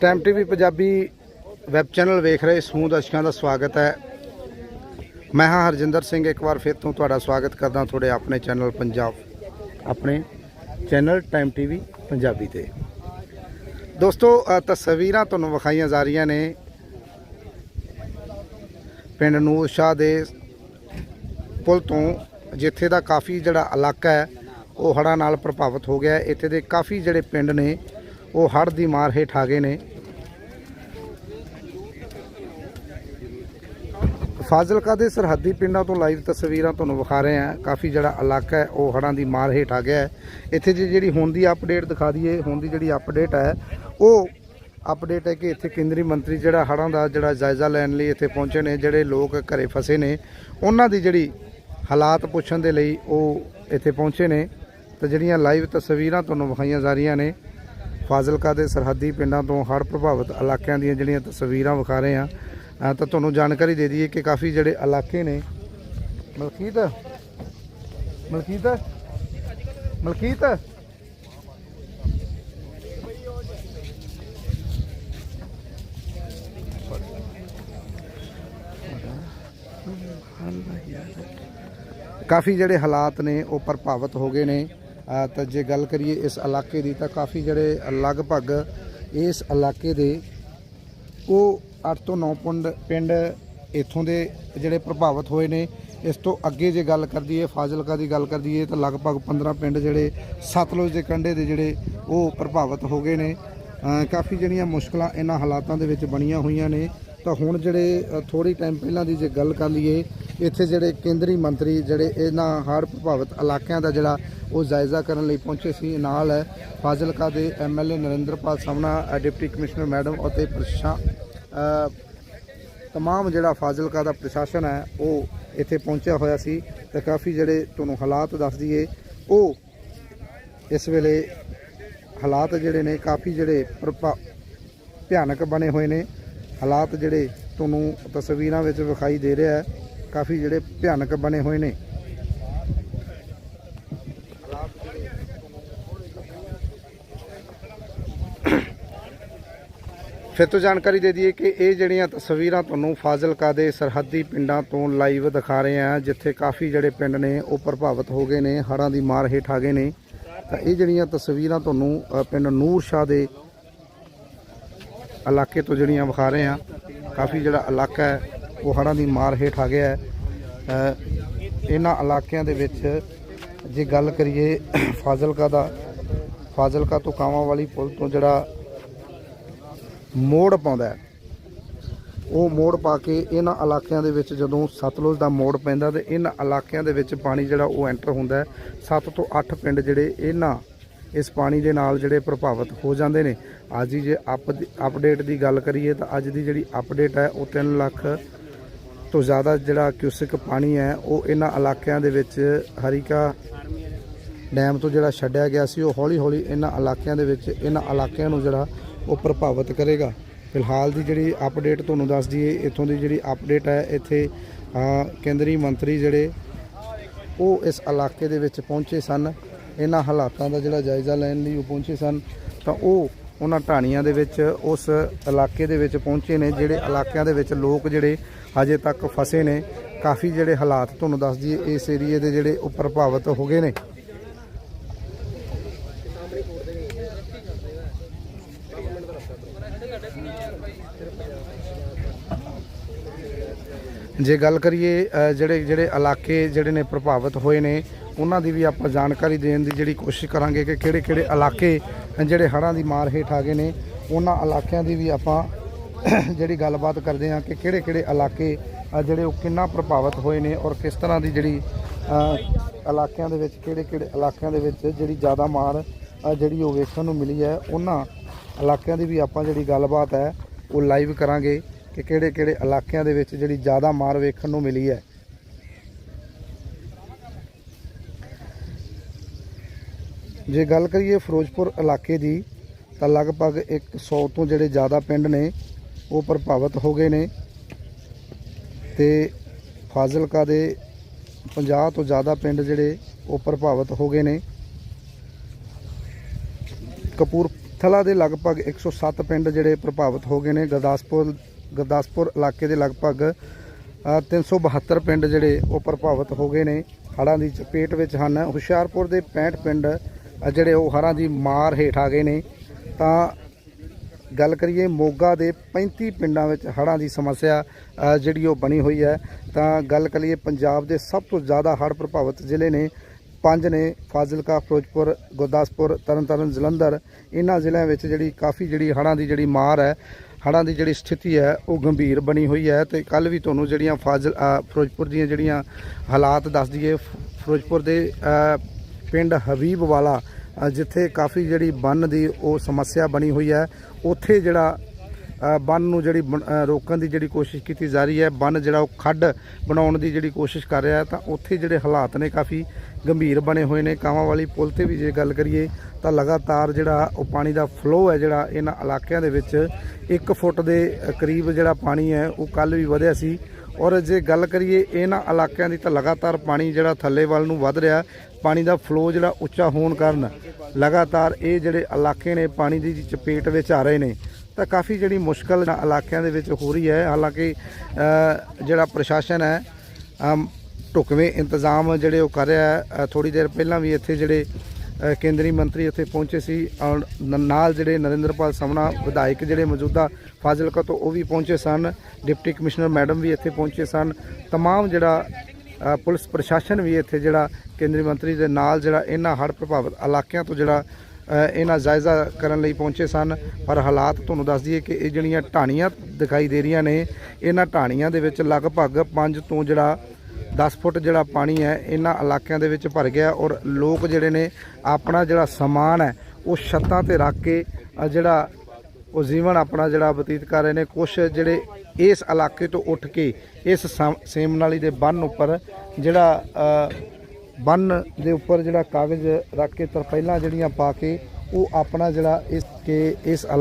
Time TV Punjabi web channel ਵੇਖ ਰਹੇ ਸਮੂਹ ਦਰਸ਼ਕਾਂ ਦਾ ਸਵਾਗਤ ਹੈ। ਮੈਂ ਹਾਂ ਹਰਜਿੰਦਰ ਸਿੰਘ, ਇੱਕ ਵਾਰ ਫਿਰ ਤੋਂ ਤੁਹਾਡਾ ਸਵਾਗਤ ਕਰਦਾ ਤੁਹਾਡੇ ਆਪਣੇ ਚੈਨਲ ਪੰਜਾਬ, ਆਪਣੇ ਚੈਨਲ ਟਾਈਮ ਟੀਵੀ ਪੰਜਾਬੀ ਤੇ। ਦੋਸਤੋ ਤਸਵੀਰਾਂ ਤੁਹਾਨੂੰ ਵਿਖਾਈਆਂ ਜਾ ਰਹੀਆਂ ਨੇ। ਪਿੰਡ ਨੂਰ ਸ਼ਾਹ ਦੇ ਪੁਲ ਤੋਂ, ਜਿੱਥੇ ਦਾ ਕਾਫੀ ਜਿਹੜਾ ਇਲਾਕਾ ਹੈ, ਉਹ ਹੜ੍ਹਾਂ ਨਾਲ ਪ੍ਰਭਾਵਿਤ ਹੋ ਗਿਆ ਇੱਥੇ ਦੇ ਕਾਫੀ ਜਿਹੜੇ ਪਿੰਡ ਨੇ, ਉਹ ਹੜ੍ਹ ਦੀ ਮਾਰ ਹੇਠ ਆ ਗਏ ਨੇ। ਫਾਜ਼ਿਲਕਾ ਦੇ ਸਰਹੱਦੀ ਪਿੰਡਾਂ ਤੋਂ ਲਾਈਵ ਤਸਵੀਰਾਂ ਤੁਹਾਨੂੰ ਵਿਖਾ ਰਹੇ ਹਾਂ। ਕਾਫੀ ਜਿਹੜਾ ਇਲਾਕਾ ਹੈ, ਉਹ ਹੜ੍ਹਾਂ ਦੀ ਮਾਰ ਹੇਠ ਆ ਗਿਆ ਹੈ। ਇੱਥੇ ਦੀ ਜਿਹੜੀ ਹੁਣ ਦੀ ਅਪਡੇਟ ਦਿਖਾ ਦਈਏ, ਹੁਣ ਦੀ ਜਿਹੜੀ ਅਪਡੇਟ ਹੈ, ਉਹ ਅਪਡੇਟ ਹੈ ਕਿ ਇੱਥੇ ਕੇਂਦਰੀ ਮੰਤਰੀ ਜਿਹੜਾ ਹੜ੍ਹਾਂ ਦਾ ਜਿਹੜਾ ਜਾਇਜ਼ਾ ਲੈਣ ਲਈ ਇੱਥੇ ਪਹੁੰਚੇ ਨੇ, ਜਿਹੜੇ ਲੋਕ ਘਰੇ ਫਸੇ ਨੇ, ਉਹਨਾਂ ਦੀ ਜਿਹੜੀ ਹਾਲਾਤ ਪੁੱਛਣ ਦੇ ਲਈ ਉਹ ਇੱਥੇ ਪਹੁੰਚੇ ਨੇ। ਤੇ ਜਿਹੜੀਆਂ ਲਾਈਵ ਤਸਵੀਰਾਂ ਤੁਹਾਨੂੰ ਵਿਖਾਈਆਂ ਜਾ ਰਹੀਆਂ ਨੇ, ਫਾਜ਼ਿਲਕਾ ਦੇ ਸਰਹੱਦੀ ਪਿੰਡਾਂ ਤੋਂ ਹੜ੍ਹ ਪ੍ਰਭਾਵਿਤ ਇਲਾਕਿਆਂ ਦੀਆਂ ਜਿਹੜੀਆਂ ਤਸਵੀਰਾਂ ਵਿਖਾ ਰਹੇ ਆ ਤਾਂ ਤੁਹਾਨੂੰ ਜਾਣਕਾਰੀ ਦੇ ਦਈਏ ਕਿ ਕਾਫੀ ਜਿਹੜੇ ਇਲਾਕੇ ਨੇ। ਮਲਕੀਤ? ਮਲਕੀਤ? ਮਲਕੀਤ? ਕਾਫੀ ਜਿਹੜੇ ਹਾਲਾਤ ਨੇ ਉਹ ਪ੍ਰਭਾਵਿਤ ਹੋ ਗਏ ਨੇ। ਅ, ਤਾਂ ਜੇ ਗੱਲ ਕਰੀਏ ਇਸ ਇਲਾਕੇ ਦੀ ਤਾਂ ਕਾਫੀ ਜਿਹੜੇ ਲਗਭਗ ਇਸ ਇਲਾਕੇ ਦੇ ਉਹ 8 ਤੋਂ 9 ਪਿੰਡ ਪਿੰਡ ਇੱਥੋਂ ਦੇ ਜਿਹੜੇ ਪ੍ਰਭਾਵਿਤ ਹੋਏ ਨੇ, ਇਸ ਤੋਂ ਅੱਗੇ ਜੇ ਗੱਲ ਕਰ ਹੈ ਫਾਜ਼ਿਲਕਾ ਦੀ ਗੱਲ ਕਰ ਹੈ ਤਾਂ ਲਗਭਗ 15 ਪਿੰਡ ਜਿਹੜੇ ਸਤਲੁਜ ਦੇ ਕੰਢੇ ਦੇ ਜਿਹੜੇ ਉਹ ਪ੍ਰਭਾਵਿਤ ਹੋ ਗਏ ਨੇ। ਕਾਫੀ ਜਿਹੜੀਆਂ ਮੁਸ਼ਕਲਾਂ ਇਹਨਾਂ ਹਾਲਾਤਾਂ ਦੇ ਵਿੱਚ ਬਣੀਆਂ ਹੋਈਆਂ ਨੇ। ਤਾਂ ਹੁਣ ਜਿਹੜੇ ਥੋੜੀ ਟਾਈਮ ਪਹਿਲਾਂ ਦੀ ਜੇ ਗੱਲ ਕਰ ਲਈਏ, ਇੱਥੇ ਜਿਹੜੇ ਕੇਂਦਰੀ ਮੰਤਰੀ ਜਿਹੜੇ ਇਹਨਾਂ ਹੜ੍ਹ ਪ੍ਰਭਾਵਿਤ ਇਲਾਕਿਆਂ ਦਾ ਜਿਹੜਾ ਉਹ ਜਾਇਜ਼ਾ ਕਰਨ ਲਈ ਪਹੁੰਚੇ ਸੀ ਨਾਲ ਫਾਜ਼ਿਲਕਾ ਦੇ ਐਮਐਲਏ ਨਰਿੰਦਰਪਾਲ ਸਾਹਮਣਾ ਡਿਪਟੀ ਕਮਿਸ਼ਨਰ ਮੈਡਮ ਅਤੇ ਪ੍ਰਸ਼ਾ ਤਮਾਮ ਜਿਹੜਾ ਫਾਜ਼ਿਲਕਾ ਦਾ ਪ੍ਰਸ਼ਾਸਨ ਹੈ ਉਹ ਇੱਥੇ ਪਹੁੰਚਿਆ ਹੋਇਆ ਸੀ ਤੇ ਕਾਫੀ ਜਿਹੜੇ ਤੁਹਾਨੂੰ ਹਾਲਾਤ ਦੱਸ ਦਈਏ ਉਹ ਇਸ ਵੇਲੇ ਹਾਲਾਤ ਜਿਹੜੇ ਨੇ ਕਾਫੀ ਜਿਹੜੇ ਪ੍ਰਭਾ- ਭਿਆਨਕ ਬਣੇ ਹੋਏ ਨੇ ਹਾਲਾਤ ਜਿਹੜੇ ਤੁਹਾਨੂੰ ਤਸਵੀਰਾਂ ਵਿੱਚ ਵਿਖਾਈ ਦੇ ਰਿਹਾ ਹੈ ਕਾਫੀ ਜਿਹੜੇ ਭਿਆਨਕ ਬਣੇ ਹੋਏ ਨੇ ਫਿਰ ਤੋਂ ਜਾਣਕਾਰੀ ਦੇ ਦਈਏ ਕਿ ਇਹ ਜਿਹੜੀਆਂ ਤਸਵੀਰਾਂ ਤੁਹਾਨੂੰ ਫਾਜ਼ਿਲਕਾ ਦੇ ਸਰਹੱਦੀ ਪਿੰਡਾਂ ਤੋਂ ਲਾਈਵ ਦਿਖਾ ਰਹੇ ਆ ਜਿੱਥੇ ਕਾਫੀ ਜਿਹੜੇ ਪਿੰਡ ਨੇ ਉਹ ਪ੍ਰਭਾਵਿਤ ਹੋ ਗਏ ਨੇ, ਹੜ੍ਹਾਂ ਦੀ ਮਾਰ ਹੇਠ ਆ ਗਏ ਨੇ। ਤਾਂ ਇਹ ਜਿਹੜੀਆਂ ਤਸਵੀਰਾਂ ਤੁਹਾਨੂੰ ਪਿੰਡ ਨੂਰ ਸ਼ਾਹ ਦੇ ਇਲਾਕੇ ਤੋਂ ਜਿਹੜੀਆਂ ਵਿਖਾ ਰਹੇ ਆ ਕਾਫੀ ਜਿਹੜਾ ਇਲਾਕਾ ਹੈ, ਉਹ ਹੜ੍ਹਾਂ ਦੀ ਮਾਰ ਹੇਠ ਆ ਗਿਆ ਹੈ। ਇਹਨਾਂ ਇਲਾਕਿਆਂ ਦੇ ਵਿੱਚ ਜੇ ਗੱਲ ਕਰੀਏ ਫਾਜ਼ਿਲਕਾ ਦਾ, ਫਾਜ਼ਿਲਕਾ ਤੋਂ ਕਾਵਾਂ ਵਾਲੀ ਪੁਲ ਤੋਂ ਜਿਹੜਾ ਮੋੜ ਪਾਉਂਦਾ ਉਹ ਮੋੜ ਪਾ ਕੇ ਇਹਨਾਂ ਇਲਾਕਿਆਂ ਦੇ ਵਿੱਚ ਜਦੋਂ ਸਤਲੁਜ ਦਾ ਮੋੜ ਪੈਂਦਾ ਤੇ ਇਹਨਾਂ ਇਲਾਕਿਆਂ ਦੇ ਵਿੱਚ ਪਾਣੀ ਜਿਹੜਾ ਉਹ ਐਂਟਰ ਹੁੰਦਾ ਹੈ। 7 ਤੋਂ 8 ਪਿੰਡ ਜਿਹੜੇ ਇਹਨਾਂ ਇਸ ਪਾਣੀ ਦੇ ਨਾਲ ਜਿਹੜੇ ਪ੍ਰਭਾਵਿਤ ਹੋ ਜਾਂਦੇ ਨੇ। ਅੱਜ ਹੀ ਜੇ ਅਪ ਅਪਡੇਟ ਦੀ ਗੱਲ ਕਰੀਏ ਤਾਂ ਅੱਜ ਦੀ ਜਿਹੜੀ ਅਪਡੇਟ ਹੈ ਉਹ 3 ਲੱਖ ਤੋਂ ਜ਼ਿਆਦਾ ਜਿਹੜਾ ਕਿਊਸਿਕ ਪਾਣੀ ਹੈ, ਉਹ ਇਹਨਾਂ ਇਲਾਕਿਆਂ ਦੇ ਵਿੱਚ ਹਰੀਕਾ ਡੈਮ ਤੋਂ ਜਿਹੜਾ ਛੱਡਿਆ ਗਿਆ ਸੀ, ਉਹ ਹੌਲੀ ਹੌਲੀ ਇਹਨਾਂ ਇਲਾਕਿਆਂ ਦੇ ਵਿੱਚ ਇਹਨਾਂ ਇਲਾਕਿਆਂ ਨੂੰ ਜਿਹੜਾ ਉਹ ਪ੍ਰਭਾਵਿਤ ਕਰੇਗਾ। ਫਿਲਹਾਲ ਦੀ ਜਿਹੜੀ ਅਪਡੇਟ ਤੁਹਾਨੂੰ ਦੱਸ ਦਈਏ, ਇੱਥੋਂ ਦੀ ਜਿਹੜੀ ਅਪਡੇਟ ਹੈ, ਇੱਥੇ ਕੇਂਦਰੀ ਮੰਤਰੀ ਜਿਹੜੇ, ਉਹ ਇਸ ਇਲਾਕੇ ਦੇ ਵਿੱਚ ਪਹੁੰਚੇ ਸਨ। ਇਹਨਾਂ ਹਾਲਾਤਾਂ ਦਾ ਜਿਹੜਾ ਜਾਇਜ਼ਾ ਲੈਣ ਲਈ ਉਹ ਪਹੁੰਚੇ ਸਨ। ਤਾਂ ਉਹ ਉਹਨਾਂ ਢਾਣੀਆਂ ਦੇ ਵਿੱਚ, ਉਸ ਇਲਾਕੇ ਦੇ ਵਿੱਚ ਪਹੁੰਚੇ ਨੇ, ਜਿਹੜੇ ਇਲਾਕਿਆਂ ਦੇ ਵਿੱਚ ਲੋਕ ਜਿਹੜੇ ਹਜੇ ਤੱਕ ਫਸੇ ਨੇ। ਕਾਫੀ ਜਿਹੜੇ ਹਾਲਾਤ ਤੁਹਾਨੂੰ ਦੱਸ ਦਈਏ, ਇਸ ਏਰੀਏ ਦੇ ਜਿਹੜੇ ਉਹ ਪ੍ਰਭਾਵਿਤ ਹੋ ਗਏ ਨੇ। ਜੇ ਗੱਲ ਕਰੀਏ ਜਿਹੜੇ ਜਿਹੜੇ ਇਲਾਕੇ ਜਿਹੜੇ ਨੇ ਪ੍ਰਭਾਵਿਤ ਹੋਏ ਨੇ, ਉਹਨਾਂ ਦੀ ਵੀ ਆਪਾਂ ਜਾਣਕਾਰੀ ਦੇਣ ਦੀ ਜਿਹੜੀ ਕੋਸ਼ਿਸ਼ ਕਰਾਂਗੇ ਕਿ ਕਿਹੜੇ ਕਿਹੜੇ ਇਲਾਕੇ ਜਿਹੜੇ ਹੜ੍ਹਾਂ ਦੀ ਮਾਰ ਹੇਠ ਆ ਗਏ ਨੇ, ਉਹਨਾਂ ਇਲਾਕਿਆਂ ਦੀ ਵੀ ਆਪਾਂ ਜਿਹੜੀ ਗੱਲਬਾਤ ਕਰਦੇ ਹਾਂ ਕਿ ਕਿਹੜੇ ਕਿਹੜੇ ਇਲਾਕੇ ਜਿਹੜੇ ਉਹ ਕਿੰਨਾ ਪ੍ਰਭਾਵਿਤ ਹੋਏ ਨੇ ਔਰ ਕਿਸ ਤਰ੍ਹਾਂ ਦੀ ਜਿਹੜੀ ਇਲਾਕਿਆਂ ਦੇ ਵਿੱਚ, ਕਿਹੜੇ ਕਿਹੜੇ ਇਲਾਕਿਆਂ ਦੇ ਵਿੱਚ ਜਿਹੜੀ ਜ਼ਿਆਦਾ ਮਾਰ ਜਿਹੜੀ ਉਹ ਵੇਖਣ ਨੂੰ ਮਿਲੀ ਹੈ, ਉਹਨਾਂ ਇਲਾਕਿਆਂ ਦੀ ਵੀ ਆਪਾਂ ਜਿਹੜੀ ਗੱਲਬਾਤ ਹੈ, ਉਹ ਲਾਈਵ ਕਰਾਂਗੇ। ਕਿ ਕਿਹੜੇ ਕਿਹੜੇ ਇਲਾਕਿਆਂ ਦੇ ਵਿੱਚ ਜਿਹੜੀ ਜ਼ਿਆਦਾ ਮਾਰ ਵੇਖਣ ਨੂੰ ਮਿਲੀ ਹੈ। ਜੇ ਗੱਲ ਕਰੀਏ ਫਿਰੋਜ਼ਪੁਰ ਇਲਾਕੇ ਦੀ, ਤਾਂ ਲਗਭਗ 100 ਤੋਂ ਜਿਹੜੇ ਜ਼ਿਆਦਾ ਪਿੰਡ ਨੇ, ਉਹ ਪ੍ਰਭਾਵਿਤ ਹੋ ਗਏ ਨੇ। ਤੇ ਫਾਜ਼ਿਲਕਾ ਦੇ 50 ਤੋਂ ਜ਼ਿਆਦਾ ਪਿੰਡ ਜਿਹੜੇ, ਉਹ ਪ੍ਰਭਾਵਿਤ ਹੋ ਗਏ ਨੇ। ਕਪੂਰਥਲਾ ਦੇ ਲਗਭਗ 107 ਪਿੰਡ ਜਿਹੜੇ ਪ੍ਰਭਾਵਿਤ ਹੋ ਗਏ ਨੇ। ਗੁਰਦਾਸਪੁਰ ਗੁਰਦਾਸਪੁਰ ਇਲਾਕੇ ਦੇ ਲਗਭਗ ਅ, 372 ਪਿੰਡ ਜਿਹੜੇ ਉਹ ਪ੍ਰਭਾਵਿਤ ਹੋ ਗਏ ਨੇ। ਹੜ੍ਹਾਂ ਦੀ ਚਪੇਟ ਵਿੱਚ ਹਨ। ਹੁਸ਼ਿਆਰਪੁਰ ਦੇ 65 ਪਿੰਡ ਜਿਹੜੇ ਉਹ ਹੜ੍ਹਾਂ ਦੀ ਮਾਰ ਹੇਠ ਆ ਗਏ ਨੇ। ਤਾਂ ਗੱਲ ਕਰੀਏ ਮੋਗਾ ਦੇ 35 ਪਿੰਡਾਂ ਵਿੱਚ ਹੜ੍ਹਾਂ ਦੀ ਸਮੱਸਿਆ ਜਿਹੜੀ ਉਹ ਬਣੀ ਹੋਈ ਹੈ ਤਾਂ ਗੱਲ ਕਰੀਏ ਪੰਜਾਬ ਦੇ ਸਭ ਤੋਂ ਜ਼ਿਆਦਾ ਹੜ੍ਹ ਪ੍ਰਭਾਵਿਤ ਜ਼ਿਲ੍ਹੇ ਨੇ। ਪੰਜ ਨੇ ਫਾਜ਼ਿਲਕਾ ਫਿਰੋਜ਼ਪੁਰ ਗੁਰਦਾਸਪੁਰ ਤਰਨਤਾਰਨ ਜਲੰਧਰ। ਇਹਨਾਂ ਜ਼ਿਲ੍ਹਿਆਂ ਵਿੱਚ ਜਿਹੜੀ ਕਾਫੀ ਜਿਹੜੀ ਹੜ੍ਹਾਂ ਦੀ ਜਿਹੜੀ ਮਾਰ ਹੈ ਹੜ੍ਹਾਂ ਦੀ ਜਿਹੜੀ ਸਥਿਤੀ ਹੈ, ਉਹ ਗੰਭੀਰ ਬਣੀ ਹੋਈ ਹੈ ਤੇ ਕੱਲ ਵੀ ਤੁਹਾਨੂੰ ਜਿਹੜੀਆਂ ਫਾਜ਼ਲ ਫਿਰੋਜ਼ਪੁਰ ਦੀਆਂ ਜਿਹੜੀਆਂ ਹਾਲਾਤ ਦੱਸ ਦਈਏ, ਫ- ਫਿਰੋਜ਼ਪੁਰ ਦੇ ਪਿੰਡ ਹਬੀਬ ਵਾਲਾ ਜਿੱਥੇ ਕਾਫੀ ਜਿਹੜੀ ਬੰਨ ਦੀ ਉਹ ਸਮੱਸਿਆ ਬਣੀ ਹੋਈ ਹੈ, ਉੱਥੇ ਜਿਹੜਾ ਬੰਨ ਨੂੰ ਜਿਹੜੀ ਬਣ- ਰੋਕਣ ਦੀ ਜਿਹੜੀ ਕੋਸ਼ਿਸ਼ ਕੀਤੀ ਜਾ ਰਹੀ ਹੈ, ਬੰਨ ਜਿਹੜਾ ਉਹ ਖੱਡ ਬਣਾਉਣ ਦੀ ਜਿਹੜੀ ਕੋਸ਼ਿਸ਼ ਕਰ ਰਿਹਾ ਤਾਂ ਉੱਥੇ ਜਿਹੜੇ ਹਾਲਾਤ ਨੇ ਕਾਫੀ ਗੰਭੀਰ ਬਣੇ ਹੋਏ ਨੇ। ਕਾਵਾਂ ਵਾਲੀ ਪੁਲ ਤੇ ਵੀ ਜੇ ਗੱਲ ਕਰੀਏ, ਤਾਂ ਲਗਾਤਾਰ ਜਿਹੜਾ ਉਹ ਪਾਣੀ ਦਾ ਫਲੋ ਹੈ, ਜਿਹੜਾ ਇਹਨਾਂ ਇਲਾਕਿਆਂ ਦੇ ਵਿੱਚ 1 ਫੁੱਟ ਦੇ ਕਰੀਬ ਜਿਹੜਾ ਪਾਣੀ ਹੈ, ਉਹ ਕੱਲ ਵੀ ਵਧਿਆ ਸੀ। ਔਰ ਜੇ ਗੱਲ ਕਰੀਏ ਇਹਨਾਂ ਇਲਾਕਿਆਂ ਦੀ, ਤਾਂ ਲਗਾਤਾਰ ਪਾਣੀ ਜਿਹੜਾ ਥੱਲੇ ਵੱਲ ਨੂੰ ਵੱਧ ਰਿਹਾ। ਪਾਣੀ ਦਾ ਫਲੋ ਜਿਹੜਾ ਉੱਚਾ ਹੋਣ ਕਾਰਨ ਲਗਾਤਾਰ ਇਹ ਜਿਹੜੇ ਇਲਾਕੇ ਨੇ, ਪਾਣੀ ਦੀ ਚਪੇਟ ਵਿੱਚ ਆ ਰਹੇ ਨੇ। ਤਾਂ ਕਾਫੀ ਜਿਹੜੀ ਮੁਸ਼ਕਲ ਇਹਨਾਂ ਇਲਾਕਿਆਂ ਦੇ ਵਿੱਚ ਹੋ ਰਹੀ ਹੈ ਹਾਲਾਂਕਿ ਅ, ਜਿਹੜਾ ਪ੍ਰਸ਼ਾਸਨ ਹੈ ਅਮ, ਢੁਕਵੇਂ ਇੰਤਜ਼ਾਮ ਜਿਹੜੇ ਉਹ ਕਰ ਰਿਹਾ ਹੈ ਥੋੜੀ ਦੇਰ ਪਹਿਲਾਂ ਵੀ ਇੱਥੇ ਜਿਹੜੇ ਅ, ਕੇਂਦਰੀ ਮੰਤਰੀ ਇੱਥੇ ਪਹੁੰਚੇ ਸੀ ਔਰ ਨ- ਨਾਲ ਜਿਹੜੇ ਨਰਿੰਦਰਪਾਲ ਸਮਣਾ ਵਿਧਾਇਕ ਜਿਹੜੇ ਮੌਜੂਦਾ ਫਾਜ਼ਿਲਕਾ ਤੋਂ ਉਹ ਵੀ ਪਹੁੰਚੇ ਸਨ ਡਿਪਟੀ ਕਮਿਸ਼ਨਰ ਮੈਡਮ ਵੀ ਇੱਥੇ ਪਹੁੰਚੇ ਸਨ तमाम ਜਿਹੜਾ ਅ, ਪੁਲਿਸ ਪ੍ਰਸ਼ਾਸਨ ਵੀ ਇੱਥੇ ਜਿਹੜਾ ਕੇਂਦਰੀ ਮੰਤਰੀ ਦੇ ਨਾਲ ਜਿਹੜਾ ਇਹਨਾਂ ਹੜ੍ਹ ਪ੍ਰਭਾਵਿਤ ਇਲਾਕਿਆਂ ਤੋਂ ਜਿਹੜਾ ਅ, ਇਹਨਾਂ ਜਾਇਜ਼ਾ ਕਰਨ ਲਈ ਪਹੁੰਚੇ ਸਨ, ਪਰ ਹਾਲਾਤ ਤੁਹਾਨੂੰ ਦੱਸ ਦਈਏ ਕਿ ਇਹ ਜਿਹੜੀਆਂ ਢਾਣੀਆਂ ਦਿਖਾਈ ਦੇ ਰਹੀਆਂ ਨੇ, ਇਹਨਾਂ ਢਾਣੀਆਂ ਦੇ ਵਿੱਚ ਲਗਭਗ 5 ਤੋਂ ਜਿਹੜਾ 10 ਫੁੱਟ ਜਿਹੜਾ ਪਾਣੀ ਹੈ, ਇਹਨਾਂ ਇਲਾਕਿਆਂ ਦੇ ਵਿੱਚ ਭਰ ਗਿਆ ਔਰ ਲੋਕ ਜਿਹੜੇ ਨੇ ਆਪਣਾ ਜਿਹੜਾ ਸਮਾਨ ਹੈ, ਉਹ ਛੱਤਾਂ ਤੇ ਰੱਖ ਕੇ ਜਿਹੜਾ ਉਹ ਜੀਵਨ ਆਪਣਾ ਜਿਹੜਾ ਬਤੀਤ ਕਰ ਰਹੇ ਨੇ ਕੁਝ ਜਿਹੜੇ ਇਸ ਇਲਾਕੇ ਤੋਂ ਉੱਠ ਕੇ, ਇਸ ਸਮ- ਸੇਮ ਨਾਲੀ ਦੇ ਬੰਨ ਉੱਪਰ ਜਿਹੜਾ ਬੰਨ ਦੇ ਉੱਪਰ ਜਿਹੜਾ ਕਾਗਜ਼ ਰੱਖ ਕੇ ਤਰਪਾਈਲਾਂ ਜਿਹੜੀਆਂ ਪਾ ਕੇ ਉਹ ਆਪਣਾ ਜਿਹੜਾ ਇਸ ਕੇ, ਇਸ ਇਲਾ